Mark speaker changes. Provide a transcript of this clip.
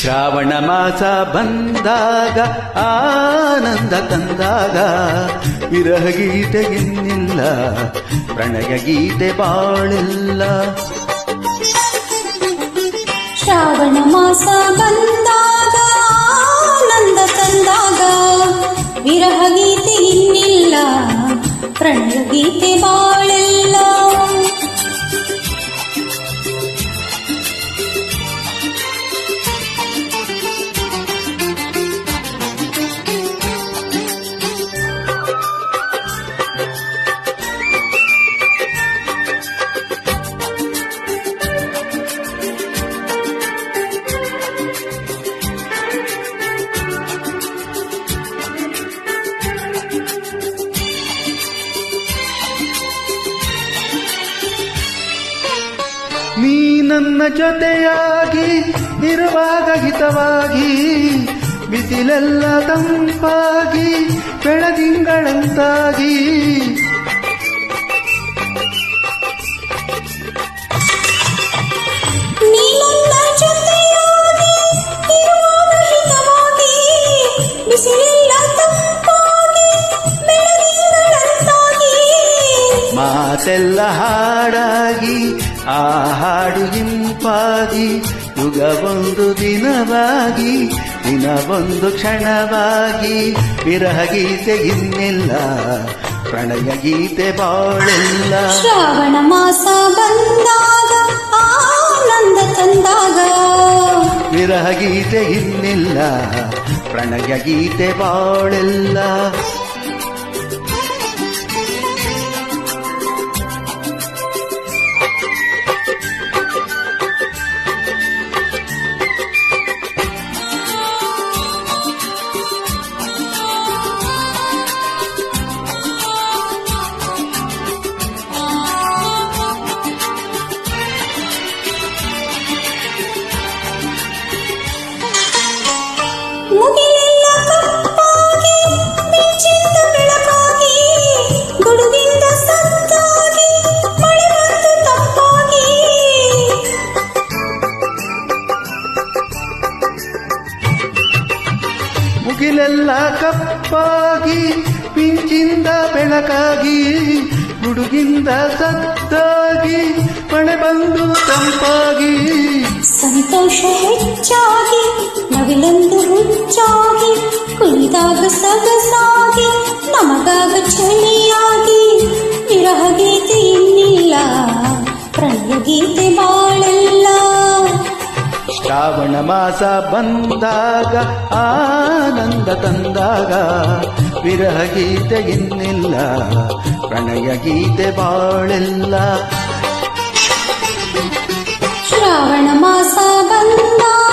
Speaker 1: ಶ್ರಾವಣ ಮಾಸ ಬಂದಾಗ, ಆನಂದ ತಂದಾಗ, ವಿರಹ ಗೀತೆ ಇನ್ನಿಲ್ಲ, ಪ್ರಣಯ ಗೀತೆ ಬಾಳಿಲ್ಲ.
Speaker 2: ಶ್ರಾವಣ ಮಾಸ ಬಂದಾಗ, ಆನಂದ ತಂದಾಗ, ವಿರಹ ಗೀತೆ ಇನ್ನಿಲ್ಲ, ಪ್ರಣಯ ಗೀತೆ ಬಾಳೆಲ್ಲ.
Speaker 1: ನೀ ನನ್ನ ಜೊತೆಯಾಗಿ ಇರುವಾಗ ಹಿತವಾಗಿ ಬಿಸಿಲೆಲ್ಲ ತಂಪಾಗಿ ಬೆಳದಿಂಗಳಂತಾಗಿ. ಮಾತೆಲ್ಲ ಹಾಡಾಗಿ ಆ ಹಾಡು ಇಂಪಾಗಿ ಯುಗವೊಂದು ದಿನವಾಗಿ ದಿನವೊಂದು ಕ್ಷಣವಾಗಿ ವಿರಹ ಗೀತೆ ಇನ್ನಿಲ್ಲ ಪ್ರಣಯ ಗೀತೆ ಬಾಳೆಲ್ಲ.
Speaker 2: ಶ್ರಾವಣ ಮಾಸ ಬಂದಾಗ ಆನಂದ ತಂದಾಗ.
Speaker 1: ವಿರಹ ಗೀತೆ ಇನ್ನಿಲ್ಲ ಪ್ರಣಯ ಗೀತೆ ಬಾಳೆಲ್ಲ.
Speaker 2: ಮುಗಿಲೆಲ್ಲ ಕಪ್ಪಾಗಿ,
Speaker 1: ಪಿಂಚಿಂದ ಬೆಳಕಾಗಿ, ಗುಡುಗಿಂದ ಸತ್ತಾಗಿ ಮಳೆ ಬಂದು ತಂಪಾಗಿ.
Speaker 2: ಸಂತೋಷ ಹೆಚ್ಚಾಗಿ, ನವಿಲೆಂದು ಹುಚ್ಚಾಗಿ ಕುಳಿದಾಗ ಸಗಸಾಗಿ ನಮಗಾಗ ಚಳಿಯಾಗಿ
Speaker 1: ಶ್ರಾವಣ ಮಾಸ ಬಂದಾಗ ಆನಂದ ತಂದಾಗ ವಿರಹ ಗೀತೆ ಇನ್ನಿಲ್ಲ ಪ್ರಣಯ ಗೀತೆ ಬಾಳೆಲ್ಲ.
Speaker 2: ಶ್ರಾವಣ ಮಾಸ ಬಂದಾಗ